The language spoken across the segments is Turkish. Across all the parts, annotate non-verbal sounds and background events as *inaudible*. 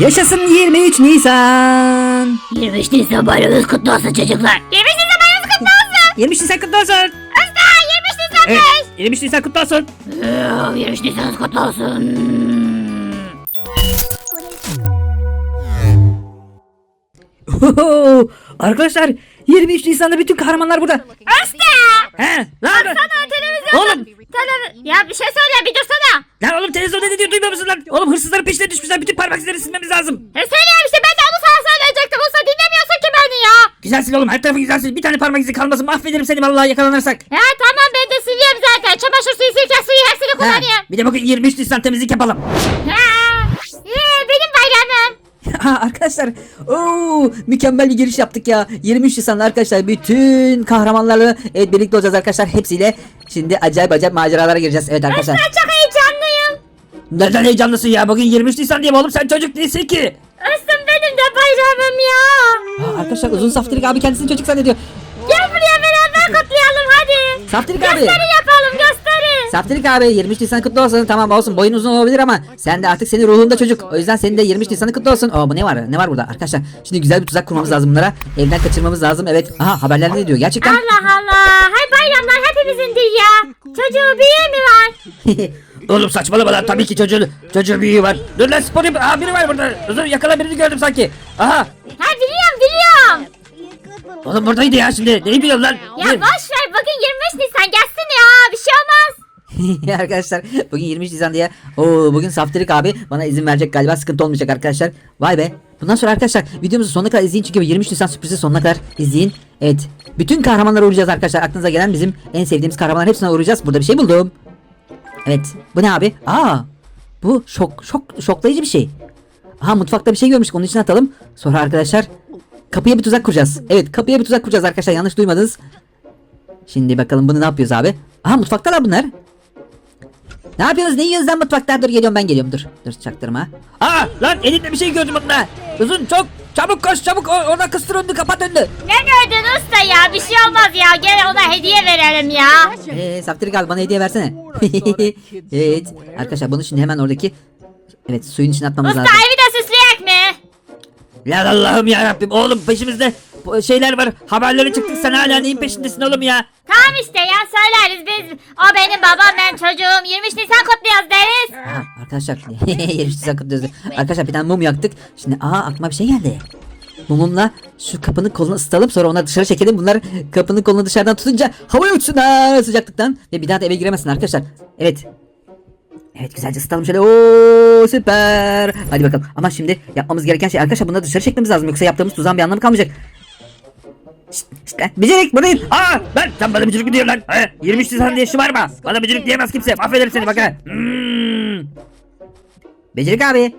Yaşasın 23 Nisan. 23 Nisan bayramınız kutlu olsun çocuklar. 23 Nisan bayramınız kutlu olsun. 23 Nisan kutlu olsun. Usta 23 Nisan Evet, 23 Nisan kutlu olsun. Ee, 23 Nisan'ınız kutlu olsun. Arkadaşlar 23 Nisan'da bütün kahramanlar burada. Usta! He? Ne oldu? Sana televizyonda... Oğlum. Tele... Ya bir şey söyle bir dursana. Lan oğlum televizyonda ne diyor duymuyor musun lan? Oğlum hırsızların peşine düşmüşler. Bütün parmak izlerini silmemiz lazım. E söylüyorum işte ben de onu sana söyleyecektim. Usta dinlemiyorsun ki beni ya. Güzel sil oğlum her tarafı güzel sil. Bir tane parmak izi kalmasın mahvederim seni vallahi yakalanırsak. Ya tamam ben de siliyorum zaten. Çamaşır suyu sirke suyu hepsini He, kullanıyorum. Bir de bugün 23 Nisan temizlik yapalım. Ha. *laughs* arkadaşlar ooo mükemmel bir giriş yaptık ya. 23 Nisan'da arkadaşlar bütün kahramanlarla evet, birlikte olacağız arkadaşlar hepsiyle. Şimdi acayip acayip maceralara gireceğiz. Evet arkadaşlar. Ben çok heyecanlıyım. Nereden heyecanlısın ya? Bugün 23 Nisan diye oğlum? Sen çocuk değilsin ki. Usta benim de bayramım ya. ha, Arkadaşlar uzun saftirik abi kendisini çocuk zannediyor. Gel buraya beraber kutlayalım hadi. Saftirik abi. Gösteri yapalım gösteri. Saftirik abi 23 Nisan kutlu olsun tamam olsun boyun uzun olabilir ama sen de artık senin ruhunda çocuk o yüzden senin de 23 Nisan'ı kutlu olsun Oo bu ne var ne var burada arkadaşlar şimdi güzel bir tuzak kurmamız lazım bunlara evden kaçırmamız lazım evet aha haberler ne diyor gerçekten Allah Allah. Hay bayramlar hepimizindir ya. Çocuğu büyüğü mü var? *laughs* Oğlum saçmalama lan tabii ki çocuğun çocuğun büyüğü var. Dur lan spor yap- Aa biri var burada. Dur yakala birini gördüm sanki. Aha. Ha biliyorum biliyorum. Oğlum buradaydı ya şimdi. Neyi biliyorum lan? Ya boş ver bugün 23 Nisan gelsin ya bir şey olmaz. *laughs* arkadaşlar bugün 23 Nisan diye. Oo bugün Saftirik abi bana izin verecek galiba sıkıntı olmayacak arkadaşlar. Vay be. Bundan sonra arkadaşlar videomuzu sonuna kadar izleyin çünkü 23 Nisan sürprizi sonuna kadar izleyin. Evet. Bütün kahramanlara uğrayacağız arkadaşlar. Aklınıza gelen bizim en sevdiğimiz kahramanlar hepsine uğrayacağız. Burada bir şey buldum. Evet. Bu ne abi? Aa. Bu şok şok şoklayıcı bir şey. Aha mutfakta bir şey görmüştük onun için atalım. Sonra arkadaşlar kapıya bir tuzak kuracağız. Evet kapıya bir tuzak kuracağız arkadaşlar yanlış duymadınız. Şimdi bakalım bunu ne yapıyoruz abi? Aha mutfaktalar bunlar. Ne yapıyoruz? Ne yiyoruz lan mutfakta? Dur geliyorum ben geliyorum dur. Dur çaktırma. Aa lan elinde bir şey gördüm bunda. Uzun çok çabuk koş çabuk O- oradan kıstır önünü kapat önünü. Ne gördün usta ya bir şey olmaz ya gel ona hediye verelim ya. Eee Saftirik al bana hediye versene. *laughs* evet arkadaşlar bunu şimdi hemen oradaki Evet suyun içine atmamız Usta lazım. evi de süsleyek mi? Lan Allah'ım ya Rabbim oğlum peşimizde şeyler var haberleri çıktı sen hala neyin peşindesin oğlum ya. Tamam işte ya söyleriz biz. O benim babam ben çocuğum 23 Nisan kutluyoruz deriz. Arkadaşlar *laughs* yarışçı sakıntıyoruz. Arkadaşlar bir tane mum yaktık. Şimdi aa aklıma bir şey geldi. Mumumla şu kapının kolunu ısıtalım sonra ona dışarı çekelim. Bunlar kapının kolunu dışarıdan tutunca havaya uçsun ha, sıcaklıktan. Ve bir daha da eve giremesin arkadaşlar. Evet. Evet güzelce ısıtalım şöyle. Oo süper. Hadi bakalım. Ama şimdi yapmamız gereken şey arkadaşlar bunları dışarı çekmemiz lazım. Yoksa yaptığımız tuzağın bir anlamı kalmayacak. Şşt, şşt lan. Bicirik buradayım. Aa ben sen bana bicirik mi diyorsun lan? He, 23 Nisan diye şımarma. Bana bicirik diyemez kimse. Affederim seni bak ha. Hmm. Becirik abi.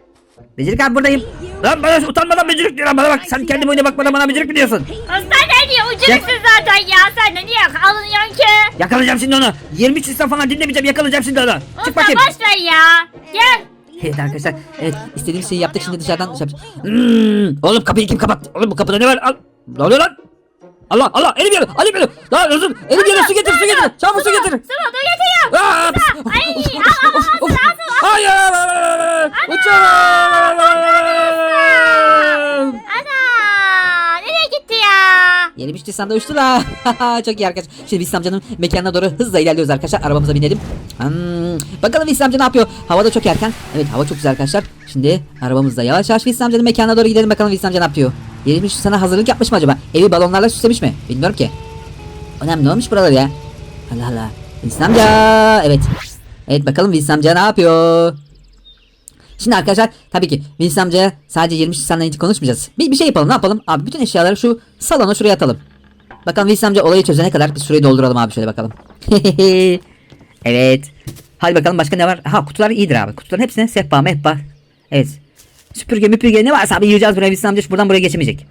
Becirik abi buradayım. Lan bana utanmadan becirik diyor lan bana bak. Sen kendi boyuna bakmadan bana becirik mi diyorsun? Usta ne diyor ucuruksun zaten ya sen de niye alınıyorsun ki? Yakalayacağım şimdi onu. 23 Nisan falan dinlemeyeceğim yakalayacağım şimdi onu. Çık Usta bakayım. boş ver ya. Gel. Evet arkadaşlar. Evet istediğimiz şeyi yaptık şimdi dışarıdan dışarı. Hmm. Oğlum kapıyı kim kapattı? Oğlum bu kapıda ne var? Al. Ne oluyor lan? Allah Allah elim yanıyor. Elim yanıyor. Lan özür. Elim yanıyor su getir su getir. Çabuk su getir. Sıvı dur getiriyorum. Aa, Ay al al al. Hayır! Uçuyorum! Ana nereye gitti ya? Yeni bir Nisan'da uçtular. Çok iyi arkadaşlar. Şimdi Vissam amcanın mekanına doğru hızla ilerliyoruz arkadaşlar. Arabamıza binelim. Hmm. Bakalım Vissam amca ne yapıyor? Havada çok erken. Evet hava çok güzel arkadaşlar. Şimdi arabamızda yavaş yavaş Vissam amcanın mekanına doğru gidelim. Bakalım Vissam amca ne yapıyor? Yeni bir Nisan'a hazırlık yapmış mı acaba? Evi balonlarla süslemiş mi? Bilmiyorum ki. Önemli ne olmuş buralar ya? Allah Allah. Vissam amca. Evet. Evet bakalım Vissam amca ne yapıyor? Şimdi arkadaşlar tabii ki Vinci amcaya sadece 23 Nisan'la ilgili konuşmayacağız. Bir, bir şey yapalım ne yapalım? Abi bütün eşyaları şu salona şuraya atalım. Bakalım Vinci amca olayı çözene kadar bir süreyi dolduralım abi şöyle bakalım. *laughs* evet. Hadi bakalım başka ne var? Ha kutular iyidir abi. Kutuların hepsine sehpa mehpa. Evet. Süpürge müpürge ne varsa abi yiyeceğiz buraya Vinci amca buradan buraya geçemeyecek.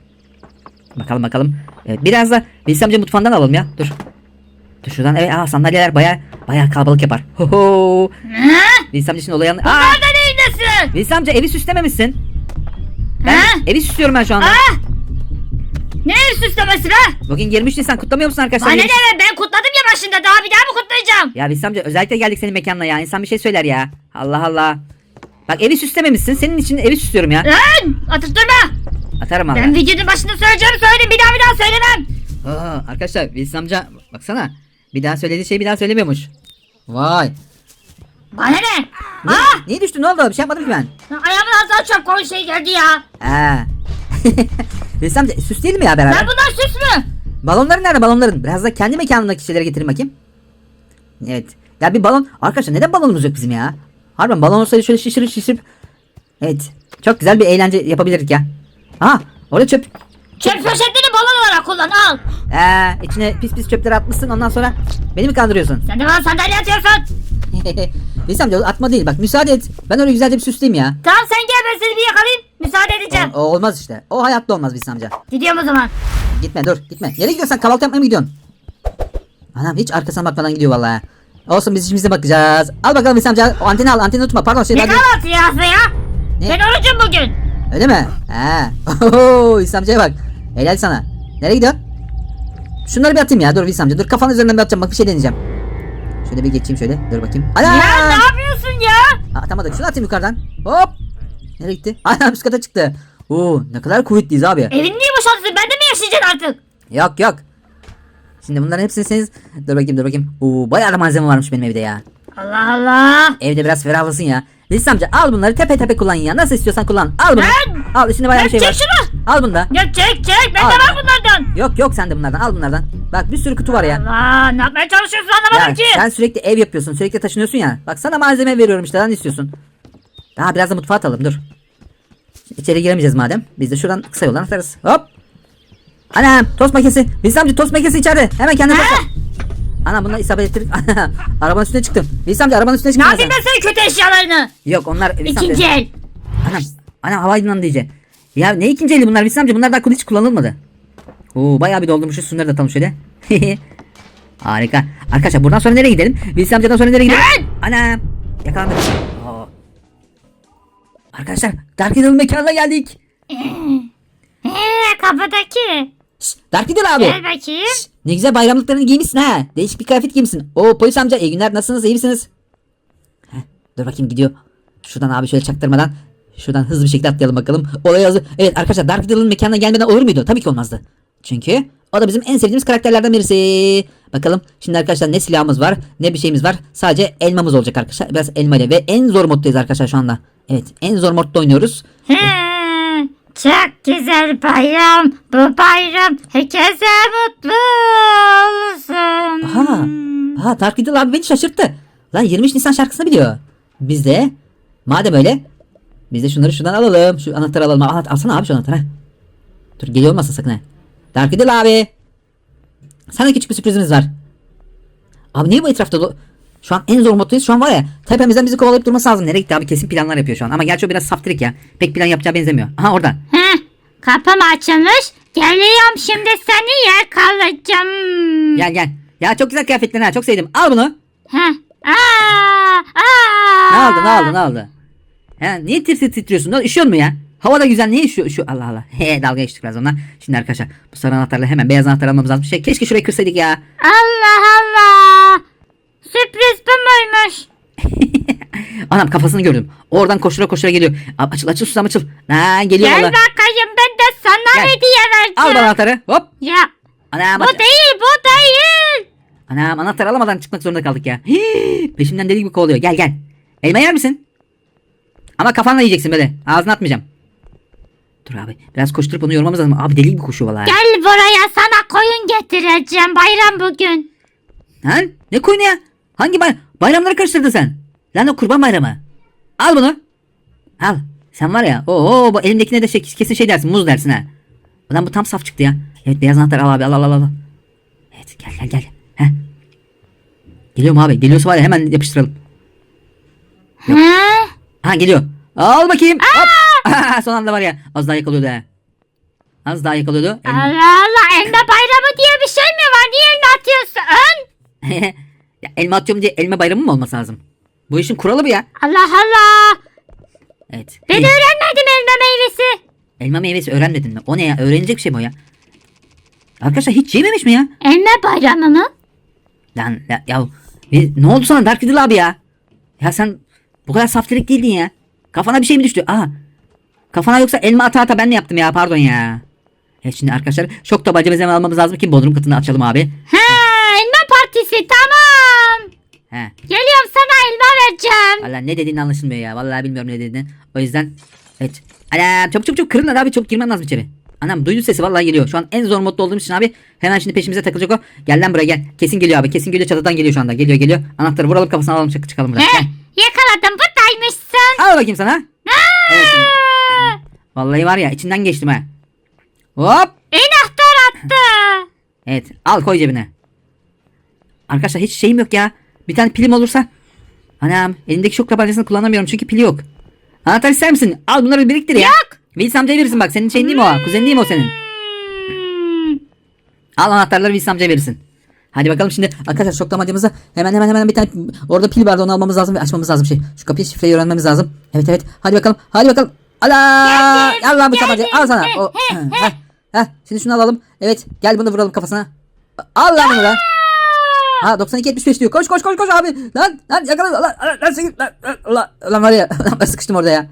Bakalım bakalım. Evet, biraz da Vinci amca mutfağından alalım ya. Dur. Dur şuradan evet aa sandalyeler baya baya kalabalık yapar. Ho ho. Vinci amca şimdi olayı anla- Aa! Nerede neydesin? Veys amca evi süslememişsin. Ben Ha? evi süslüyorum ben şu anda. Ah! Ne ev süslemesi be? Bugün 23 Nisan kutlamıyor musun arkadaşlar? Bana ne be ben kutladım ya başında daha bir daha mı kutlayacağım? Ya Veys amca özellikle geldik senin mekanına ya. İnsan bir şey söyler ya. Allah Allah. Bak evi süslememişsin. Senin için evi süslüyorum ya. Lan atıştırma. Atarım Ben valla. videonun başında söyleyeceğimi söyledim. Bir daha bir daha söylemem. Aa, arkadaşlar Wilson amca baksana. Bir daha söylediği şeyi bir daha söylemiyormuş. Vay. Bana ne? Ne, Aa! niye düştün ne oldu? Bir şey yapmadım ki ben. Ayağımın altına çok koyu şey geldi ya. Aa. *laughs* Wilson amca süsleyelim mi ya beraber? Lan bunlar süs mü? Balonların nerede balonların? Biraz da kendi mekanındaki şeyleri getirin bakayım. Evet. Ya bir balon. Arkadaşlar neden balonumuz yok bizim ya? Harbiden balon olsaydı şöyle şişirip şişirip. Evet. Çok güzel bir eğlence yapabilirdik ya. Ha orada çöp. Çöp poşetini balon olarak kullan al. Ee, içine pis pis çöpleri atmışsın ondan sonra beni mi kandırıyorsun? Sen de bana sandalye atıyorsun. *laughs* Wilson amca atma değil bak müsaade et. Ben öyle güzelce bir süsleyeyim ya. Tamam sen gel ben seni bir yakalayayım. Müsaade edeceğim. O, o olmaz işte. O hayatta olmaz Wilson amca. Gidiyorum o zaman. Gitme dur gitme. Nereye gidiyorsun kahvaltı yapmaya mı gidiyorsun? Anam hiç arkasına bakmadan gidiyor vallahi. Olsun biz işimize bakacağız. Al bakalım Wilson amca. O anteni al anteni tutma. Pardon şey Ne kahvaltı ya ya? Ne? Ben orucum bugün. Öyle mi? He. *laughs* Oho amcaya bak. Helal sana. Nereye gidiyorsun? Şunları bir atayım ya. Dur amca. Dur kafanın üzerinden bir atacağım. Bak bir şey deneyeceğim. Şöyle bir geçeyim şöyle. Dur bakayım. Ana! Ya ne yapıyorsun ya? Ha, atamadık. Şunu atayım yukarıdan. Hop. Nereye gitti? Aynen üst kata çıktı. Oo ne kadar kuvvetliyiz abi. Evini niye boşalttın? Ben de mi yaşayacaksın artık? Yok yok. Şimdi bunların hepsini siz... Dur bakayım dur bakayım. Oo bayağı da malzeme varmış benim evde ya. Allah Allah. Evde biraz ferahlasın ya. Lilis amca al bunları tepe tepe kullan ya. Nasıl istiyorsan kullan. Al bunu. Lan! Al içinde bayağı bir şey var. çek şunu. Al bunu da. Ya çek çek. Bende Al. var bunlardan. Yok yok sende bunlardan. Al bunlardan. Bak bir sürü kutu var ya. Allah ne yapmaya çalışıyorsun Ya anlamadım ki. sen sürekli ev yapıyorsun. Sürekli taşınıyorsun ya. Bak sana malzeme veriyorum işte. Lan ne istiyorsun? Daha biraz da mutfağa atalım dur. İçeri giremeyeceğiz madem. Biz de şuradan kısa yoldan atarız. Hop. Anam tost makinesi. Amca tost makinesi içeride. Hemen kendine yap. Anam bunlar isabet ettirdik. *laughs* arabanın üstüne çıktım. Amca arabanın üstüne Ne çıktım. yapayım ben senin kötü eşyalarını? Yok onlar Lilis amca- İkinci el. Anam. Anam hava aydınlandı iyice. Ya ne ikinci eli bunlar amca? Bunlar daha hiç kullanılmadı. Oo bayağı bir doldurmuşuz. Şunları da atalım şöyle. *laughs* Harika. Arkadaşlar buradan sonra nereye gidelim? Lilis amcadan sonra nereye gidelim? Anam. Yakalandık. Arkadaşlar Dark Riddle mekanına geldik. *laughs* Eee kapıdaki. Şşş, Dark Riddle abi. Gel bakayım. Ne güzel bayramlıklarını giymişsin ha. Değişik bir kıyafet giymişsin. Oo polis amca iyi günler nasılsınız iyi misiniz? Heh, dur bakayım gidiyor. Şuradan abi şöyle çaktırmadan. Şuradan hızlı bir şekilde atlayalım bakalım. Olay hazır. Evet arkadaşlar Dark Riddle'ın mekanına gelmeden olur muydu? Tabii ki olmazdı. Çünkü o da bizim en sevdiğimiz karakterlerden birisi. Bakalım şimdi arkadaşlar ne silahımız var ne bir şeyimiz var. Sadece elmamız olacak arkadaşlar. Biraz elma ile ve en zor moddayız arkadaşlar şu anda. Evet en zor modda oynuyoruz. He, çok güzel bayram. Bu bayram herkese mutlu olsun. Aha. Dark Riddle abi beni şaşırttı. Lan 23 Nisan şarkısını biliyor. Biz de madem öyle biz de şunları şuradan alalım. Şu anahtarı alalım. Al, alsana abi şu anahtarı. ha. Dur geliyor olmasın sakın ha. Dark Riddle abi. Sana küçük bir sürprizimiz var. Abi niye bu etrafta şu an en zor moddayız. Şu an var ya tepemizden bizi kovalayıp durması lazım. Nereye gitti abi kesin planlar yapıyor şu an. Ama gerçi o biraz saftirik ya. Pek plan yapacağı benzemiyor. Aha orada. Heh, kapım açılmış. Geliyorum şimdi seni yakalayacağım. Gel gel. Ya çok güzel kıyafetlerin ha. Çok sevdim. Al bunu. Heh. Aa, aa. Ne oldu ne oldu ne oldu? He, niye tir titriyorsun? Ne oldu? Üşüyor mu ya? Hava da güzel niye üşüyor? Şu Allah Allah. *laughs* He dalga geçtik biraz onunla. Şimdi arkadaşlar bu sarı anahtarla hemen beyaz anahtar almamız lazım. Şey, keşke şurayı kırsaydık ya. Allah Allah. Sürpriz bu muymuş? *laughs* Anam kafasını gördüm. Oradan koştura koştura geliyor. A- Açıl açıl susam açıl. Ha geliyor Gel valla. bakayım ben de sana Gel. hediye Al vereceğim. bana anahtarı. Hop. Ya Anam, bu aç- değil bu değil. Anam anahtarı alamadan çıkmak zorunda kaldık ya. Hii, peşimden deli gibi kovalıyor. Gel gel. Elma yer misin? Ama kafanla yiyeceksin böyle. Ağzına atmayacağım. Dur abi. Biraz koşturup onu yormamız lazım. Abi deli gibi koşuyor valla. Gel buraya sana koyun getireceğim bayram bugün. Ha? Ne koyunu ya? Hangi bay bayramları karıştırdın sen? Lan o kurban bayramı. Al bunu. Al. Sen var ya. Oo bu elimdekine de şey, kesin şey dersin. Muz dersin ha. Ulan bu tam saf çıktı ya. Evet beyaz anahtar al abi al al al. al. Evet gel gel gel. Heh. Geliyorum abi. Geliyorsa var ya hemen yapıştıralım. Ha? Ha geliyor. Al bakayım. Hop. *laughs* Son anda var ya. Az daha yakalıyordu ha. Az daha yakalıyordu. Allah Allah elma bayramı diye bir şey mi var? Niye elma atıyorsun? *laughs* ya, elma atıyorum diye elma bayramı mı olması lazım? Bu işin kuralı bu ya. Allah Allah. Evet. Ben El- öğrenmedim elma meyvesi. Elma meyvesi öğrenmedin mi? O ne ya? Öğrenecek bir şey mi o ya? Arkadaşlar hiç yememiş mi ya? Elma bayramı mı? Lan ya, ya- e, ne oldu sana Dark Riddle abi ya? Ya sen bu kadar saftirik değildin ya. Kafana bir şey mi düştü? Aa. Kafana yoksa elma ata ata ben mi yaptım ya pardon ya. Evet şimdi arkadaşlar şok tabancamızı hemen almamız lazım ki bodrum katını açalım abi. Ha, elma partisi. He. Geliyorum sana elma vereceğim. Valla ne dediğini anlaşılmıyor ya. Vallahi bilmiyorum ne dediğini. O yüzden evet. Anam çabuk çabuk çabuk kırın abi çabuk girmem lazım içeri. Anam duydu sesi vallahi geliyor. Şu an en zor modda olduğum için abi hemen şimdi peşimize takılacak o. Gel lan buraya gel. Kesin geliyor abi. Kesin geliyor çatıdan geliyor şu anda. Geliyor geliyor. Anahtarı vuralım kafasına alalım çık çıkalım buradan. He, Gel. yakaladım buradaymışsın. Al bakayım sana. Evet. Vallahi var ya içinden geçtim ha. Hop. Enahtar attı. Evet al koy cebine. Arkadaşlar hiç şeyim yok ya. Bir tane pilim olursa. Anam elimdeki şok tabancasını kullanamıyorum çünkü pili yok. Anahtar ister misin? Al bunları biriktir ya. Yok. Wilson amcaya verirsin bak senin şeyin değil mi o? Kuzenin değil mi o senin? Al anahtarları Wilson amcaya verirsin. Hadi bakalım şimdi arkadaşlar şok tabancamızı hemen hemen hemen bir tane orada pil vardı onu almamız lazım ve açmamız lazım şey. Şu kapıyı şifreyi öğrenmemiz lazım. Evet evet hadi bakalım hadi bakalım. Ala al lan bu tabancayı al sana. O, He, he, heh, heh. Şimdi şunu alalım. Evet gel bunu vuralım kafasına. Al lan bunu lan. Ha 92 75 diyor. Koş koş koş koş abi. Lan lan yakala lan lan lan lan lan, lan, lan var ya *laughs* ben sıkıştım orada ya.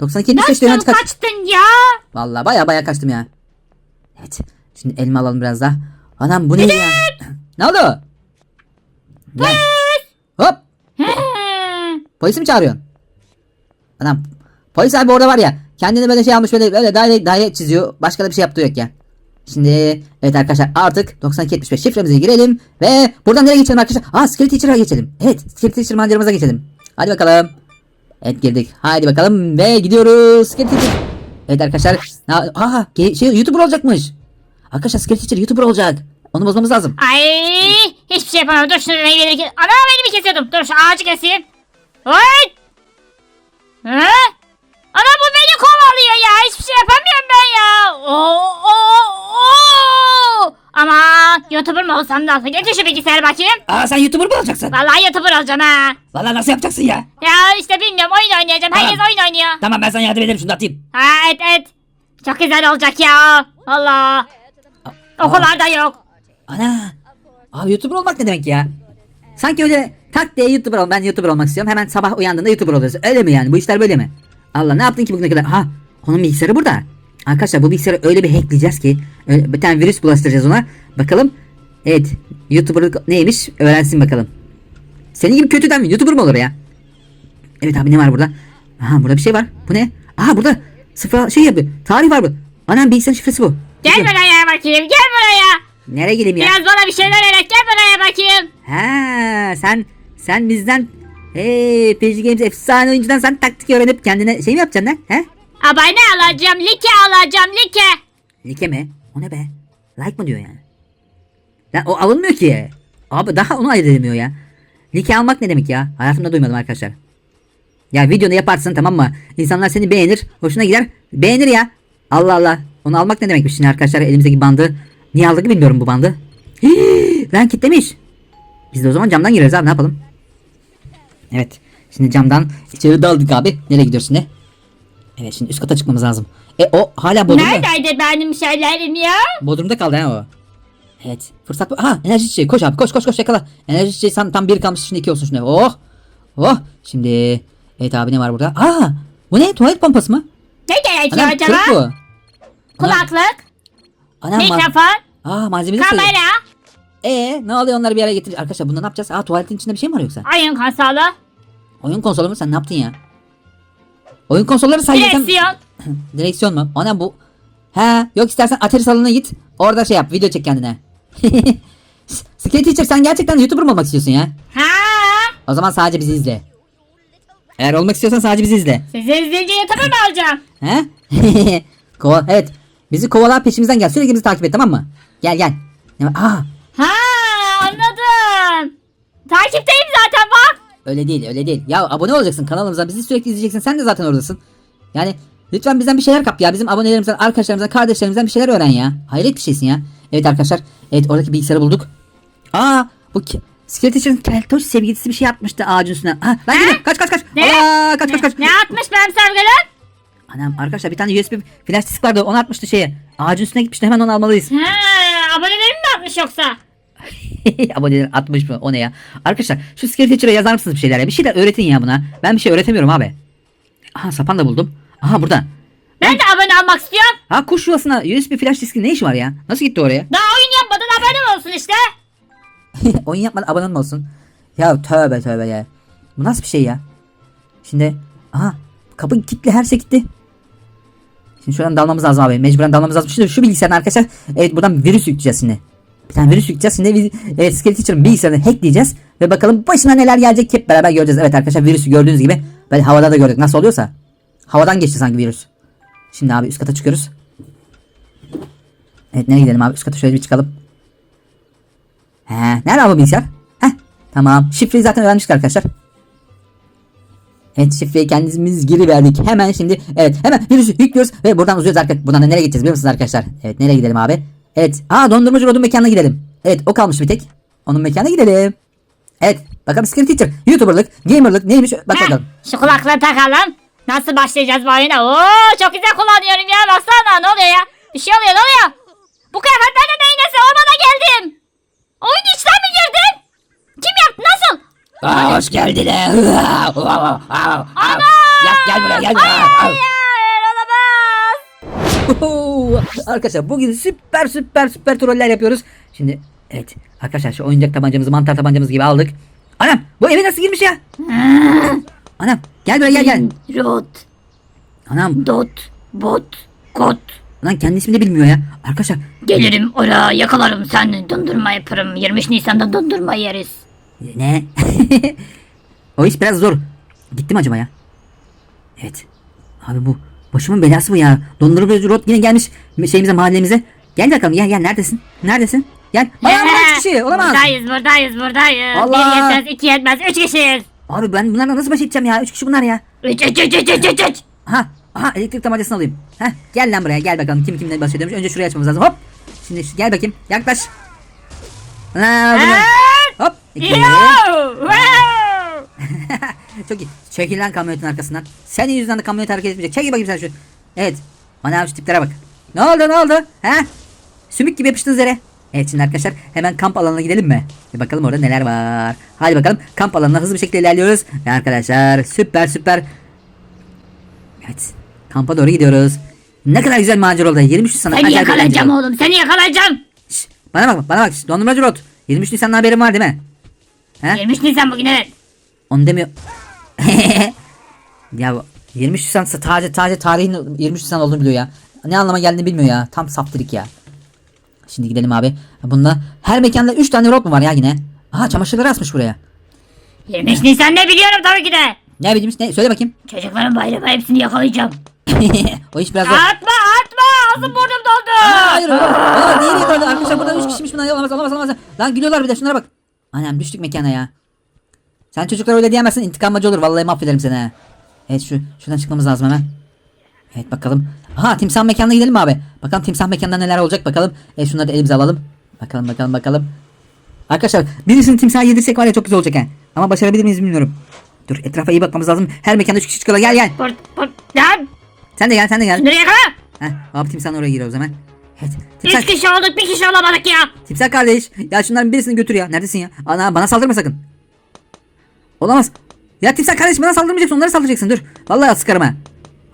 92 75 diyor hadi kaç. kaçtın ya? Vallahi baya baya kaçtım ya. Evet. Şimdi elma alalım biraz daha. Anam bu ne ya? *clears throat* ne oldu? Gel. Hop. Polisi mi çağırıyorsun? Anam. Polis abi orada var ya. Kendini böyle şey almış böyle böyle daire, daire çiziyor. Başka da bir şey yaptığı yok ya. Şimdi evet arkadaşlar artık 9275 şifremize girelim ve buradan nereye geçelim arkadaşlar? Aa Skill Teacher'a geçelim. Evet Skill Teacher mancaramıza geçelim. Hadi bakalım. Evet girdik. Hadi bakalım ve gidiyoruz. Skill Teacher. Evet arkadaşlar. Ge- şey YouTuber olacakmış. Arkadaşlar Skill Teacher YouTuber olacak. Onu bozmamız lazım. Ay hiçbir şey yapamam. Dur şunu rengi. Ana beni bir kesiyordum. Dur şu ağacı keseyim. Oy. Olsam da olsa. Getir şu bilgisayarı bakayım. Aa sen YouTuber mu olacaksın? Vallahi YouTuber olacağım ha. Valla nasıl yapacaksın ya? Ya işte bilmiyorum oyun oynayacağım. Herkes Tamam. oyun oynuyor. Tamam ben sana yardım ederim şunu da atayım. Ha evet evet. Çok güzel olacak ya. Allah. Okullarda yok. Ana. Abi YouTuber olmak ne demek ya? Sanki öyle tak diye YouTuber ol. Ben YouTuber olmak istiyorum. Hemen sabah uyandığında YouTuber oluyorsun. Öyle mi yani? Bu işler böyle mi? Allah ne yaptın ki bugüne kadar? Ha onun bilgisayarı burada. Arkadaşlar bu bilgisayarı öyle bir hackleyeceğiz ki öyle bir tane virüs bulaştıracağız ona. Bakalım. Evet. YouTuber'lık neymiş? Öğrensin bakalım. Senin gibi kötüden mi? YouTuber mı olur ya? Evet abi ne var burada? Aha burada bir şey var. Bu ne? Aha burada sıfır şey yapıyor. Tarih var bu. Anam bilgisayarın şifresi bu. Gel Gidiyorum. buraya bakayım. Gel buraya. Nereye geleyim ya? Biraz bana bir şeyler öğret. Gel buraya bakayım. Ha sen sen bizden hey PG Games efsane oyuncudan sen taktik öğrenip kendine şey mi yapacaksın lan? He? Abone alacağım. Like alacağım. Like. Like mi? O ne be? Like mı diyor yani? Lan o alınmıyor ki. Abi daha onu ayırt edemiyor ya. Like almak ne demek ya? Hayatımda duymadım arkadaşlar. Ya videonu yaparsın tamam mı? İnsanlar seni beğenir. Hoşuna gider. Beğenir ya. Allah Allah. Onu almak ne demekmiş şimdi arkadaşlar elimizdeki bandı. Niye aldık bilmiyorum bu bandı. Hii, *gasps* lan kitlemiş. Biz de o zaman camdan gireriz abi ne yapalım? Evet. Şimdi camdan içeri daldık abi. Nereye gidiyorsun şimdi? Evet şimdi üst kata çıkmamız lazım. E o hala bodrumda. Neredeydi benim şeylerim ya? Bodrumda kaldı ha o. Evet. Fırsat bu. Ha enerji çiçeği. Koş abi koş koş koş yakala. Enerji çiçeği tam, tam bir kalmış şimdi iki olsun şimdi. Oh. Oh. Şimdi. Evet abi ne var burada? Aa. Bu ne? Tuvalet pompası mı? Ne gerekiyor Anam acaba? bu. Kulaklık, Anam mikrofon, Aa malzemeli kamera, Ee ne oluyor onları bir araya getir. Arkadaşlar bunda ne yapacağız? Aa tuvaletin içinde bir şey mi var yoksa? oyun konsolu, Oyun konsolu mu? Sen ne yaptın ya? Oyun konsolları sayacaksın. direksiyon. *clears throat* Direksiyon mu? Ana bu. He yok istersen Atari salonuna git. Orada şey yap video çek kendine. *laughs* Skate Teacher sen gerçekten YouTuber mı olmak istiyorsun ya? Ha? O zaman sadece bizi izle. Eğer olmak istiyorsan sadece bizi izle. Sizi izleyince YouTuber mı olacağım? He? *laughs* Kova evet. Bizi kovala peşimizden gel. Sürekli bizi takip et tamam mı? Gel gel. Ne var? Aa, Ha anladım. Takipteyim zaten bak. öyle değil öyle değil. Ya abone olacaksın kanalımıza. Bizi sürekli izleyeceksin. Sen de zaten oradasın. Yani lütfen bizden bir şeyler kap ya. Bizim abonelerimizden, arkadaşlarımızdan, kardeşlerimizden bir şeyler öğren ya. Hayret bir şeysin ya. Evet arkadaşlar. Evet oradaki bilgisayarı bulduk. Aa bu ki Skelet için keltoş sevgilisi bir şey atmıştı ağacın üstüne. Ha, lan geliyor. Kaç kaç kaç. Ne? Allah, kaç kaç kaç. Ne atmış benim sevgilim? Anam arkadaşlar bir tane USB flash disk vardı onu atmıştı şeye. Ağacın üstüne gitmişti hemen onu almalıyız. Ha, abonelerim mi atmış yoksa? *laughs* Aboneler atmış mı o ne ya. Arkadaşlar şu Skill Teacher'a yazar mısınız bir şeyler ya. Bir şeyler öğretin ya buna. Ben bir şey öğretemiyorum abi. Aha sapan da buldum. Aha burada. Ben de abone olmak istiyorum. Ha kuş yuvasına USB flash diski ne işi var ya? Nasıl gitti oraya? Daha olsun işte. *laughs* Oyun yapmadan abone mi olsun? Ya tövbe tövbe ya. Bu nasıl bir şey ya? Şimdi aha kapı kilitli her şey kilitli. Şimdi şuradan dalmamız lazım abi. Mecburen dalmamız lazım. Şimdi şu bilgisayardan arkadaşlar evet buradan virüs yükleyeceğiz şimdi. Bir tane virüs yükleyeceğiz. Şimdi biz evet, Skelly Teacher'ın bilgisayarını hackleyeceğiz. Ve bakalım başına neler gelecek hep beraber göreceğiz. Evet arkadaşlar virüsü gördüğünüz gibi. Böyle havada da gördük. Nasıl oluyorsa. Havadan geçti sanki virüs. Şimdi abi üst kata çıkıyoruz. Evet nereye gidelim abi? Üst kata şöyle bir çıkalım. He, nerede abi bilgisayar? Heh, tamam. Şifreyi zaten öğrenmiştik arkadaşlar. Evet şifreyi kendimiz geri verdik. Hemen şimdi evet hemen virüsü yüklüyoruz ve buradan uzuyoruz arkadaşlar. Buradan da nereye gideceğiz biliyor musunuz arkadaşlar? Evet nereye gidelim abi? Evet. Aa dondurmacı Rod'un mekanına gidelim. Evet o kalmış bir tek. Onun mekanına gidelim. Evet. Bakalım Screen Teacher. YouTuber'lık, gamer'lık neymiş? Bak Heh, bakalım. Şu kulaklığı takalım. Nasıl başlayacağız bu oyuna? Oo çok güzel kullanıyorum ya. Baksana ne oluyor ya? Bir şey oluyor ne oluyor? Bu kıyafetlerle neyin nesi? Ormana geldim. Oyun içten mi girdin? Kim yaptı? Nasıl? Aa, hoş geldin. *laughs* Gel, gel buraya gel buraya. Hayır olamaz. Oho! Arkadaşlar bugün süper süper süper troller yapıyoruz. Şimdi evet arkadaşlar şu oyuncak tabancamızı mantar tabancamız gibi aldık. Anam bu eve nasıl girmiş ya? Anam gel buraya gel gel. Rot, Anam dot, bot, kot. Lan kendi ismini de bilmiyor ya. Arkadaşlar Gelirim oraya yakalarım seni dondurma yaparım. 23 Nisan'da dondurma yeriz. ne? *laughs* o iş biraz zor. Gitti mi acaba ya? Evet. Abi bu başımın belası bu ya. Dondurucu rot yine gelmiş şeyimize mahallemize. Gel bakalım gel gel neredesin? Neredesin? Gel. Bu üç kişi olamaz. Buradayız buradayız buradayız. Allah! Bir yetmez iki yetmez üç kişiyiz. Abi ben bunlarla nasıl baş edeceğim ya? Üç kişi bunlar ya. Üç üç üç üç üç üç. Ha, aha elektrik tabancasını alayım. Heh, gel lan buraya gel bakalım kim kimle bahsediyormuş. Önce şuraya açmamız lazım. Hop. Şimdi şu- gel bakayım. Yaklaş. Ha, bunu- Hop. İki. *laughs* Çok iyi. Çekil lan kamyonetin arkasından. Senin yüzünden de kamyonet hareket etmeyecek. Çekil bakayım sen şu. Evet. Bana abi şu tiplere bak. Ne oldu ne oldu? He? Sümük gibi yapıştınız yere. Evet şimdi arkadaşlar hemen kamp alanına gidelim mi? Bir bakalım orada neler var. Hadi bakalım kamp alanına hızlı bir şekilde ilerliyoruz. Ve arkadaşlar süper süper. Evet. Kampa doğru gidiyoruz. Ne kadar güzel macera oldu. 23 Nisan'da. Seni acayip yakalayacağım oğlum seni yakalayacağım. Şşş, bana bak bana bak. Dondurmacı Rot. 23 Nisan'da haberin var değil mi? He? 23 Nisan bugün evet. Onu demiyor. *laughs* ya bu 23 Nisan taze taze tarihin 23 Nisan olduğunu biliyor ya. Ne anlama geldiğini bilmiyor ya. Tam saftirik ya. Şimdi gidelim abi. Bunda her mekanda 3 tane rot mu var ya yine? Aha çamaşırları asmış buraya. 23 Nisan ne biliyorum tabii ki de. Ne bileyim ne söyle bakayım. Çocukların bayramı hepsini yakalayacağım. *laughs* o iş biraz zor. Atma atma ağzım burnum doldu. Hayır oğlum. Olamaz niye yakaladı? Arkadaşlar burada 3 kişiymiş bunlar. Olamaz olamaz olamaz. Lan gülüyorlar bir de şunlara bak. Anam düştük mekana ya. Sen çocuklar öyle diyemezsin. İntikamcı olur. Vallahi mahvederim seni ha. Evet şu şuradan çıkmamız lazım hemen. Evet bakalım. Aha timsah mekanına gidelim abi? Bakalım timsah mekanında neler olacak bakalım. Evet şunları da elimize alalım. Bakalım bakalım bakalım. Arkadaşlar birisini timsah yedirsek var ya çok güzel olacak ha. Ama başarabilir miyiz bilmiyorum. Dur etrafa iyi bakmamız lazım. Her mekanda 3 kişi çıkıyorlar. Gel gel. Bur, bur, lan Sen de gel sen de gel. şunları yakala. Heh, abi timsahın oraya giriyor o zaman. Evet. Timsah, Üç kişi olduk bir kişi olamadık ya. timsah kardeş. Ya şunların birisini götür ya. Neredesin ya? Ana bana saldırma sakın. Olamaz. Ya timsah kardeş bana saldırmayacaksın. Onlara saldıracaksın. Dur. Vallahi sıkarım ha.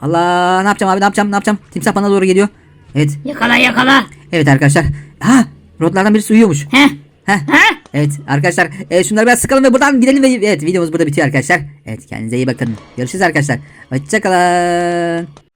Allah ne yapacağım abi ne yapacağım ne yapacağım. Timsah bana doğru geliyor. Evet. Yakala yakala. Evet arkadaşlar. Ha Rodlardan birisi uyuyormuş. Heh. Heh. Heh. Evet arkadaşlar e, şunları biraz sıkalım ve buradan gidelim ve evet videomuz burada bitiyor arkadaşlar. Evet kendinize iyi bakın. Görüşürüz arkadaşlar. Hoşçakalın.